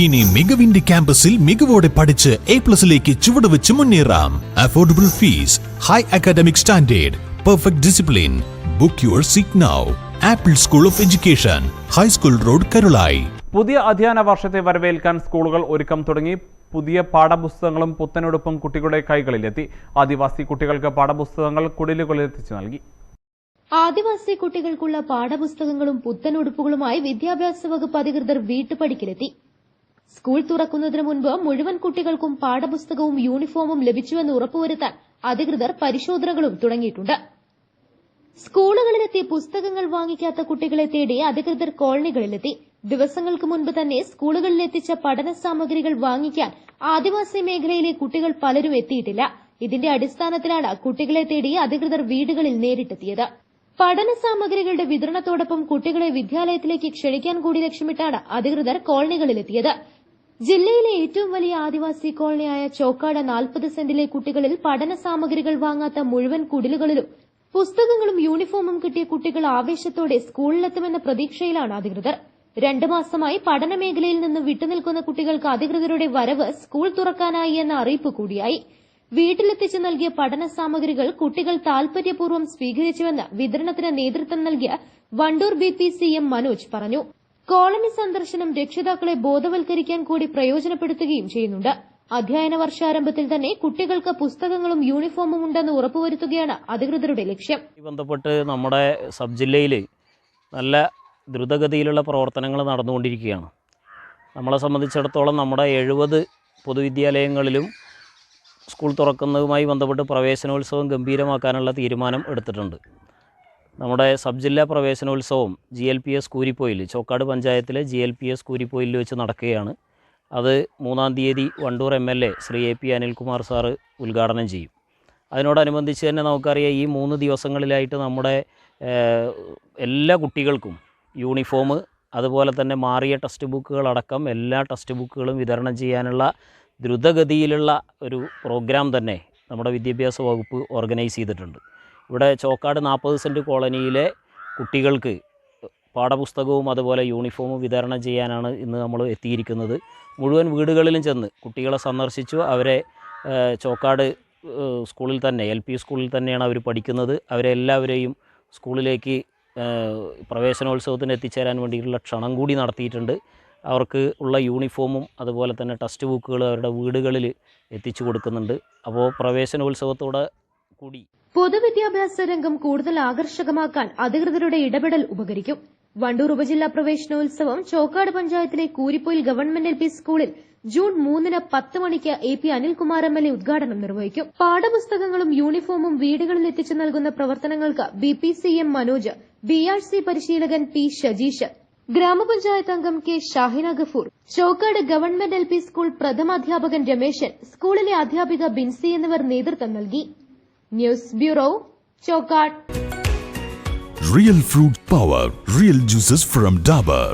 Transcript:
ഇനി മികവിന്റെ ക്യാമ്പസിൽ മികവോടെ പഠിച്ച് എ പ്ലസിലേക്ക് ചുവടുവെച്ച് മുന്നേറാം. Affordable fees high academic standard perfect discipline book your seat now Apple school of education high school road Karulai പുതിയ അധ്യയന വർഷത്തെ വരവേൽക്കാൻ സ്കൂളുകൾ ഒരുക്കം തുടങ്ങി. പുതിയ പാഠപുസ്തകങ്ങളും പുത്തനുടുപ്പും കുട്ടികളുടെ കൈകളിലെത്തി. ആദിവാസി കുട്ടികൾക്ക് പാഠപുസ്തകങ്ങൾ കുടിലുകളിൽ എത്തിച്ചു നൽകി. ആദിവാസി കുട്ടികൾക്കുള്ള പാഠപുസ്തകങ്ങളും പുത്തനുടുപ്പുകളുമായി വിദ്യാഭ്യാസ വകുപ്പ് അധികൃതർ വീട്ടുപടിക്കലെത്തി. സ്കൂൾ തുറക്കുന്നതിന് മുൻപ് മുഴുവൻ കുട്ടികൾക്കും പാഠപുസ്തകവും യൂണിഫോമും ലഭിച്ചുവെന്ന് ഉറപ്പുവരുത്താൻ അധികൃതർ പരിശോധനകളും തുടങ്ങിയിട്ടുണ്ട്. സ്കൂളുകളിലെത്തി പുസ്തകങ്ങൾ വാങ്ങിക്കാത്ത കുട്ടികളെ തേടി അധികൃതർ കോളനികളിലെത്തി. ദിവസങ്ങൾക്ക് മുൻപ് തന്നെ സ്കൂളുകളിൽ എത്തിച്ച പഠന സാമഗ്രികൾ വാങ്ങിക്കാൻ ആദിവാസി മേഖലയിലെ കുട്ടികൾ പലരും എത്തിയിട്ടില്ല. ഇതിന്റെ അടിസ്ഥാനത്തിലാണ് കുട്ടികളെ തേടി അധികൃതർ വീടുകളിൽ നേരിട്ടെത്തിയത്. പഠന സാമഗ്രികളുടെ വിതരണത്തോടൊപ്പം കുട്ടികളെ വിദ്യാലയത്തിലേക്ക് ക്ഷണിക്കാൻ കൂടി ലക്ഷ്യമിട്ടാണ് അധികൃതർ കോളനികളിലെത്തിയത്. ജില്ലയിലെ ഏറ്റവും വലിയ ആദിവാസി കോളനിയായ ചോക്കാട് നാൽപ്പത് സെന്റിലെ കുട്ടികളിൽ പഠന സാമഗ്രികൾ വാങ്ങാത്ത മുഴുവൻ കുടിലുകളിലും പുസ്തകങ്ങളും യൂണിഫോമും കിട്ടിയ കുട്ടികൾ ആവേശത്തോടെ സ്കൂളിലെത്തുമെന്ന പ്രതീക്ഷയിലാണ് അധികൃതർ. രണ്ടു മാസമായി പഠന മേഖലയിൽ നിന്ന് വിട്ടുനിൽക്കുന്ന കുട്ടികൾക്ക് അധികൃതരുടെ വരവ് സ്കൂൾ തുറക്കാനായി എന്ന അറിയിപ്പ് കൂടിയായി. വീട്ടിലെത്തിച്ചു നൽകിയ പഠന സാമഗ്രികൾ കുട്ടികൾ താൽപര്യപൂർവം സ്വീകരിച്ചുവെന്ന് വിതരണത്തിന് നേതൃത്വം നൽകിയ Wandoor B P C M Manoj പറഞ്ഞു. കോളനി സന്ദർശനം രക്ഷിതാക്കളെ ബോധവൽക്കരിക്കാൻ കൂടി പ്രയോജനപ്പെടുത്തുകയും ചെയ്യുന്നുണ്ട്. അധ്യയന വർഷാരംഭത്തിൽ തന്നെ കുട്ടികൾക്ക് പുസ്തകങ്ങളും യൂണിഫോമും ഉണ്ടെന്ന് ഉറപ്പുവരുത്തുകയാണ് അധികൃതരുടെ ലക്ഷ്യം. ബന്ധപ്പെട്ട് നമ്മുടെ സബ് ജില്ലയിൽ നല്ല ദ്രുതഗതിയിലുള്ള പ്രവർത്തനങ്ങൾ നടന്നുകൊണ്ടിരിക്കുകയാണ്. നമ്മളെ സംബന്ധിച്ചിടത്തോളം നമ്മുടെ എഴുപത് പൊതുവിദ്യാലയങ്ങളിലും സ്കൂൾ തുറക്കുന്നതുമായി ബന്ധപ്പെട്ട് പ്രവേശനോത്സവം ഗംഭീരമാക്കാനുള്ള തീരുമാനം എടുത്തിട്ടുണ്ട്. നമ്മുടെ സബ് ജില്ലാ പ്രവേശനോത്സവം G L P S Kooripoyil Chokkad പഞ്ചായത്തിലെ G L P S Kooripoyil വെച്ച് നടക്കുകയാണ്. അത് മൂന്നാം തീയതി Wandoor M L A Shri A P Anilkumar sir ഉദ്ഘാടനം ചെയ്യും. അതിനോടനുബന്ധിച്ച് തന്നെ നമുക്കറിയാം ഈ മൂന്ന് ദിവസങ്ങളിലായിട്ട് നമ്മുടെ എല്ലാ കുട്ടികൾക്കും യൂണിഫോം അതുപോലെ തന്നെ മാറിയ ടെക്സ്റ്റ് ബുക്കുകളടക്കം എല്ലാ ടെക്സ്റ്റ് ബുക്കുകളും വിതരണം ചെയ്യാനുള്ള ദ്രുതഗതിയിലുള്ള ഒരു പ്രോഗ്രാം തന്നെ നമ്മുടെ വിദ്യാഭ്യാസ വകുപ്പ് ഓർഗനൈസ് ചെയ്തിട്ടുണ്ട്. ഇവിടെ ചോക്കാട് നാൽപ്പത് സെന്റ് കോളനിയിലെ കുട്ടികൾക്ക് പാഠപുസ്തകവും അതുപോലെ യൂണിഫോമും വിതരണം ചെയ്യാനാണ് ഇന്ന് നമ്മൾ എത്തിയിരിക്കുന്നത്. മുഴുവൻ വീടുകളിലും ചെന്ന് കുട്ടികളെ സന്ദർശിച്ചു. അവരെ ചോക്കാട് സ്കൂളിൽ തന്നെ എൽ പി സ്കൂളിൽ തന്നെയാണ് അവർ പഠിക്കുന്നത്. അവരെല്ലാവരെയും സ്കൂളിലേക്ക് പ്രവേശനോത്സവത്തിന് എത്തിച്ചേരാൻ വേണ്ടിയിട്ടുള്ള ക്ഷണം കൂടി നടത്തിയിട്ടുണ്ട്. അവർക്ക് ഉള്ള യൂണിഫോമും അതുപോലെ തന്നെ ടെക്സ്റ്റ് ബുക്കുകൾ അവരുടെ വീടുകളിൽ എത്തിച്ചു കൊടുക്കുന്നുണ്ട്. അപ്പോൾ പ്രവേശനോത്സവത്തോടെ കൂടി പൊതുവിദ്യാഭ്യാസ രംഗം കൂടുതൽ ആകർഷകമാക്കാൻ അധികൃതരുടെ ഇടപെടൽ ഉപകരിക്കും. വണ്ടൂർ ഉപജില്ലാ പ്രവേശനോത്സവം ചോക്കാട് പഞ്ചായത്തിലെ കൂരിപ്പൊയിൽ ഗവൺമെന്റ് എൽ പി സ്കൂളിൽ ജൂൺ മൂന്നിന് പത്ത് മണിക്ക് A P Anilkumar M L A ഉദ്ഘാടനം നിർവഹിക്കും. പാഠപുസ്തകങ്ങളും യൂണിഫോമും വീടുകളിൽ എത്തിച്ചു നൽകുന്ന പ്രവർത്തനങ്ങൾക്ക് B P C M Manoj B R C പരിശീലകൻ പി ഷജീഷ് ഗ്രാമപഞ്ചായത്ത് അംഗം K Shahina Gafoor Chokkad government L P school പ്രഥമാധ്യാപകൻ Rameshan സ്കൂളിലെ അധ്യാപിക ബിൻസി എന്നിവർ നേതൃത്വം നൽകി. News bureau Chokkad Real fruit power, real juices from Dabur.